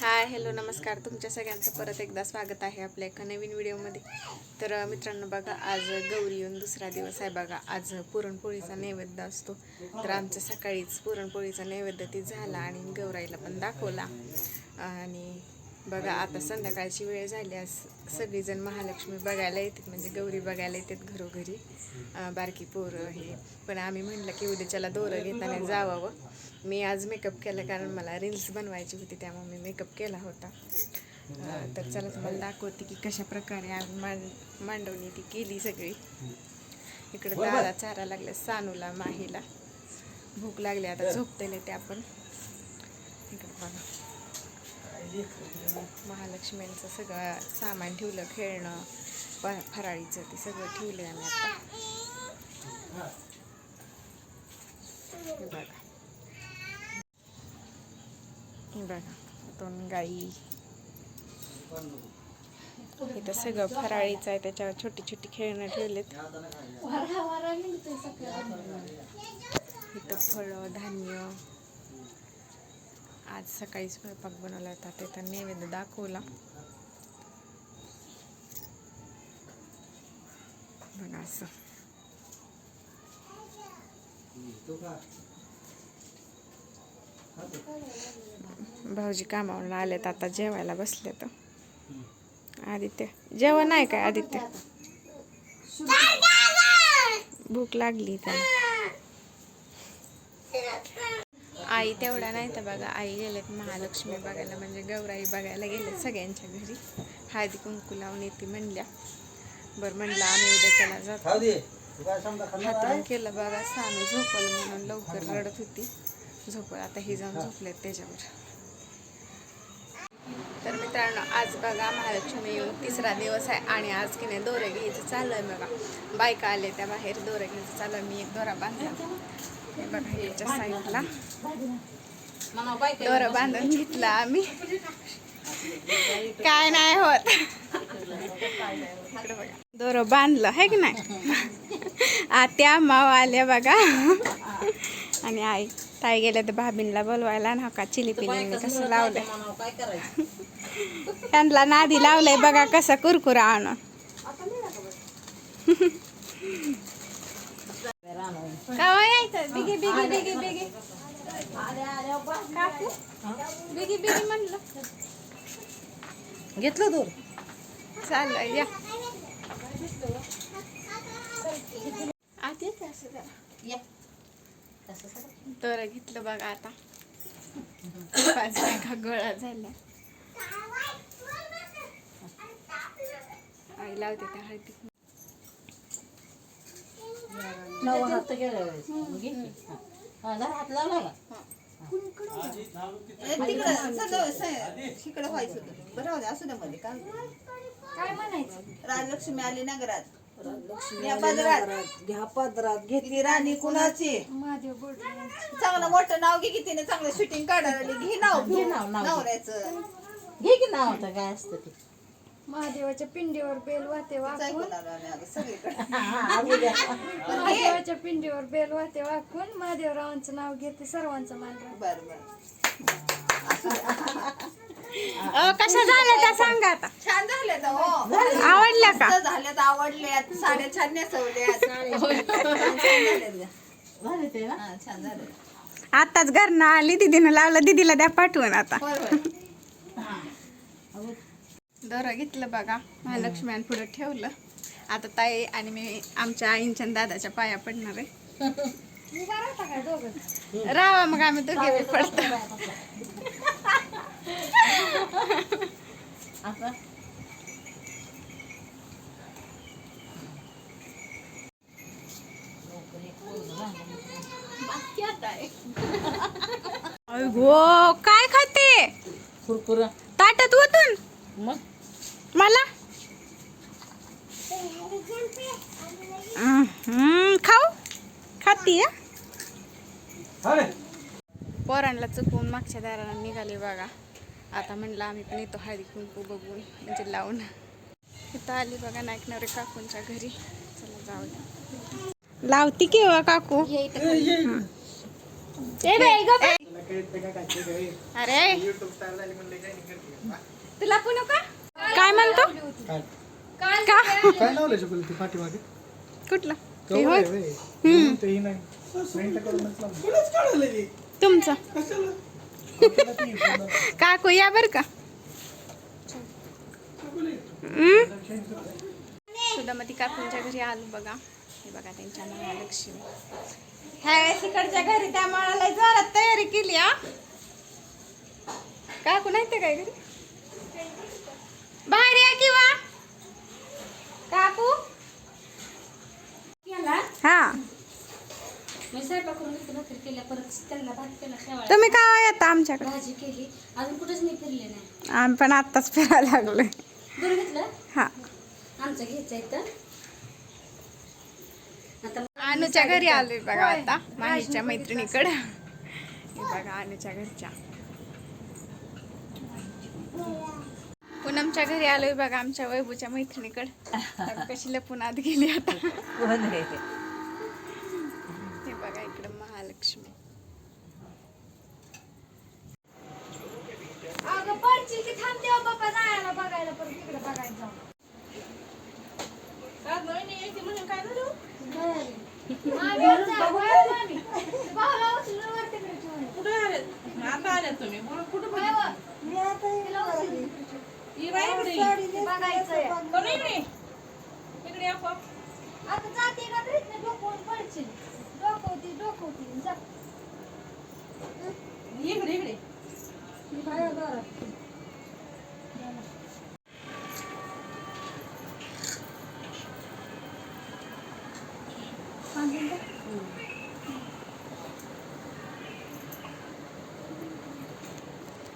Hi hello नमस्कार. तुमच्या सगळ्यांचं परत एकदा स्वागत आहे आपल्या एका नवीन व्हिडिओमध्ये. तर मित्रांनो बघा आज गौरी येऊन दुसरा दिवस आहे बघा. आज पुरणपोळीचा नैवेद्य असतो. तर आमचा सकाळीच पुरणपोळीचा नैवेद्य ती झाला आणि गौराईला पण दाखवला. आणि बघा आता संध्याकाळची वेळ झाली आज सगळीजण महालक्ष्मी बघायला येतात म्हणजे गौरी बघायला येतात घरोघरी. बारकी पोरं हे. पण आम्ही म्हटलं की उद्याच्याला दोरं घेताना जावावं. मी आज मेकअप केला कारण मला रील्स बनवायची होती त्यामुळे मी मेकअप केला होता. तर चला तुम्हाला दाखवते की कशा प्रकारे आम्ही मांड मांडवणी ती केली सगळी. इकडे दादा चारा लागल्या सानूला माहीला. भूक लागली आता झोपतेले ते आपण. इकडे बघा. महालक्ष्मींचं सगळं सामान ठेवलं खेळणं फ फराळीचं ते सगळं ठेवलं आम्ही आता. बघा. बघा दोन गाई. इथं सगळं फराळीचं आहे त्याच्यावर छोटी छोटी खेळणं ठेवलेत. इथं फळं धान्य आज सकाळी स्वयंपाक बनवला होता तिथं नैवेद्य दाखवला. बघा असं. भाऊजी कामावरून आलेत आता जेवायला बसले तर आदित्य जेवण आहे काय आदित्य? भूक लागली त्याला आई तेवढा नाही तर बघा आई गेलेत महालक्ष्मी बघायला म्हणजे गौराई बघायला गेलेत सगळ्यांच्या घरी. हळदी कुंकू लावून येते म्हणल्या. बरं म्हणलं आम्ही उद्या त्याला जातो. हातून केलं बघा सानू झोपल म्हणून लवकर रडत होती. झोपल आता ही जाऊन झोपलेत त्याच्यावर. तर मित्रांनो आज बघा महालक्ष्मी येऊन तिसरा दिवस आहे आणि आज की नाही दोरे घ्यायचं चालू आहे बघा. बायका आले त्या बाहेर दोरे घ्यायचं चालू आहे. मी एक दोरा बांधला. हे बघा याच्या साईडला. दोरा बांधून घेतला आम्ही. काय नाही होत. दोरं बांधलं आहे की नाही? आत्या माव आल्या बघा. आणि आई ताई गेल्या तर भाभींना बोलवायला ना का चिली पिलीने कसं लावलंय. काय त्यांना नादी लावलंय बघा कसं कुरकुरा आणून. कवा यायचं? बिगी बिगी बिगी बिगी. बिगी बिगी म्हणलं घेतलं दूर चाललं या. तर घेतलं बघा आता. गोळा झाल्या आई लावते त्या हळदी नऊ हात गेल्या वेळेस घे. की. हा. हा, जरा हात लावला का तिकडे व्हायचं होतं. बरं असू द्या मध्ये काय काय म्हणायचं? राजलक्ष्मी आली नगरात लक्ष्मी या पदरात. घ्या पदरात. घेतली राणी कुणाची? बोट चांगलं मोठं नाव घे की तिने चांगलं शूटिंग काढायला लागली. घे नाव. घे नाव, नाव. नवऱ्याचं. घे की नाव आता काय असतं ते. महादेवाच्या पिंडीवर बेल वाहते वाकून. असू. महादेवाच्या पिंडीवर बेल वाहते वाकून. महादेवरावांचं नाव घेते सर्वांचं मान राखते. बरं बरं. कशा झाल्या त्या सांगा आता? छान झाले तर हो. आवडल्या का? साड्या छान नेसवल्यात. गं. झाले ते ना हा, छान झाले आताच घरनं आली दिदीनं लावलं दिदीला द्या पाठवून आता. दोरं घेतलं बघा. महालक्ष्म्यान पुढे ठेवलं. आता ताई आणि मी आमच्या आईंच्या दादाच्या पाया पडणार आहे. राहा मग आम्ही दोघे पडतो. काय खाते? कुरकुर. ताटात ओतून? मग? मला? हम्म, खाऊ? खाती पोरांना चुकवून मागच्या दाराला निघाले बघा. आता म्हणलं आम्ही पण येतो हळदी कुंकू बघून म्हणजे लावून. इथं आली बघा नायकणारे काकूंच्या घरी. चला जाऊ द्या लावती केव्हा काकू. अरे. तुला पुन्हा का काय म्हणतो? काय? का काय लावलं चपल ती पाठीमागे? कुठलं? ते कवर होय? आहे व्हय. म्हणून तेही नाही. Print करूनच लावलं. तुमचं आपल्याला ती पूर्ण काकू या बर का. सुदामती काकूंच्या घरी आलो बघा. हे बघा त्यांच्या महालक्ष्मी ह्या वेळेस इकडच्या घरी त्या मळाला जोरात तयारी केली हा. काकू नाही ते काय घरी बाहेर या किंवा काकू हा मी स्वयंपाक करून घेतली भाकरी केल्या परत त्यांना भात केला शेवाळ्या तुम्ही काय येता आमच्याकडे? भाजी केली. अजून कुठेच मी फिरले नाही. आम्ही पण आत्ताच फिरायला लागलोय. दूर घेतलं? हा. आमचं घ्यायचं इथं. आता अनुच्या घरी आलोय बघा आता माहीच्या मैत्रिणीकडे. हे बघा अनुच्या घरच्या. पूनमच्या घरी आलोय बघा आमच्या वैभूच्या मैत्रिणीकडे. कशी लपून आत गेली आता. कोण आहे? हे बघा इकडे महालक्ष्मी अगं पडची की थांबते हो बाबा जायला बघायला परत तिकडे बघायला जाऊ मामीवर जा, वर मामी. भावाला उचलून वर तिकडे ठेवून ये. कुठे आले आता आले तुम्ही कुठं इकडे आता जाते का डोकवून पडशील डोकवती डोकवती जा इकडे इकडे बाहेर घरात.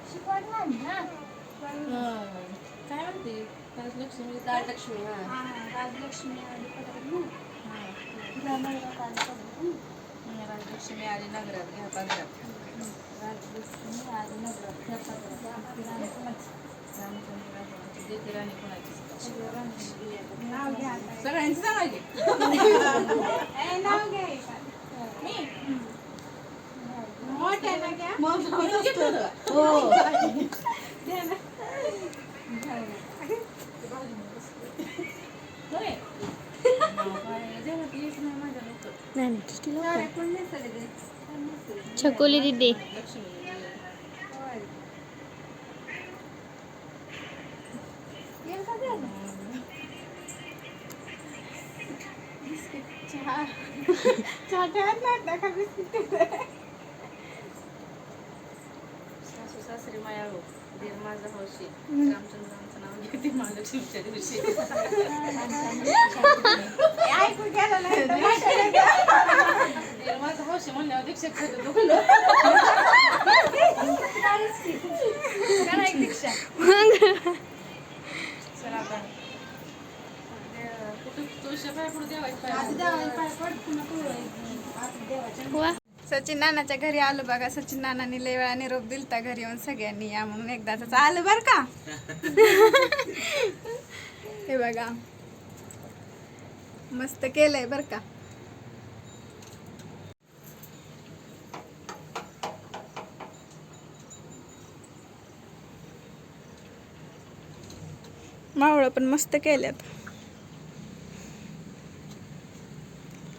शिकवण नाही ना हं. काय म्हणते लक्ष्मी राजलक्ष्मी हा हा, राजलक्ष्मी आणि पदर ना. तिला नवरा काल पदर ना. राजलक्ष्मी आली नगरात घ्या पागरात राजलक्ष्मी आणि नवरा त्या पदरात आमची राणी कोणाची? रामचंद्र राजाची देते राणी कोणाची नाव घ्या आता. सगळ्यांची सांगायची ए, नाव घ्या एका. मोठ्यानं घ्या. म्हणून घेतलं होतं. होय. नाव काय? जेवणात येत नाही माझ्या लवकर. साड्या कोण नेसले ते? कोण नेसले? छकुली दिदी लक्ष्मी होय. येईल का घ्यायला? का बिस्किट? सासू सासरे मायाळू. माझा हौशी रामचंद्रांचं नाव घेते महालक्ष्मीच्या दिवशी. ऐकू गेलं नाही देव माझा हौशी म्हणल्यावर दीक्षा खाते दुखलं करा एक दीक्षा. चला आता देव- कुठं तुळशी पाय पुढे देवायची आधी पाय देवाला पाय पड, पुन्हा पुढं आधी देवाच्या सचिन नानाच्या घरी आलो बघा. सचिन नानांनी लय वेळा निरोप दिलता घरी येऊन सगळ्यांनी. या म्हणून एकदाच आलं बर का? हे बघा. मस्त केलंय बर का? मावळं पण मस्त केल्यात.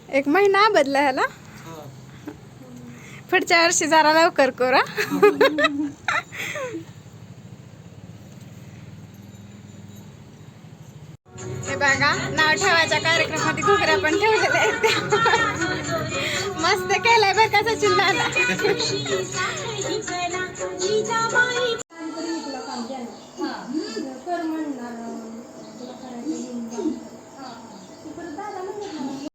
एक महिना बदला ह्याला? पुढच्या वर्षी जरा लवकर करा हे. बघा नाव ठेवायच्या कार्यक्रमात घोगऱ्या पण ठेवलेल्या आहेत मस्त केलंय बघा सचिन दादा.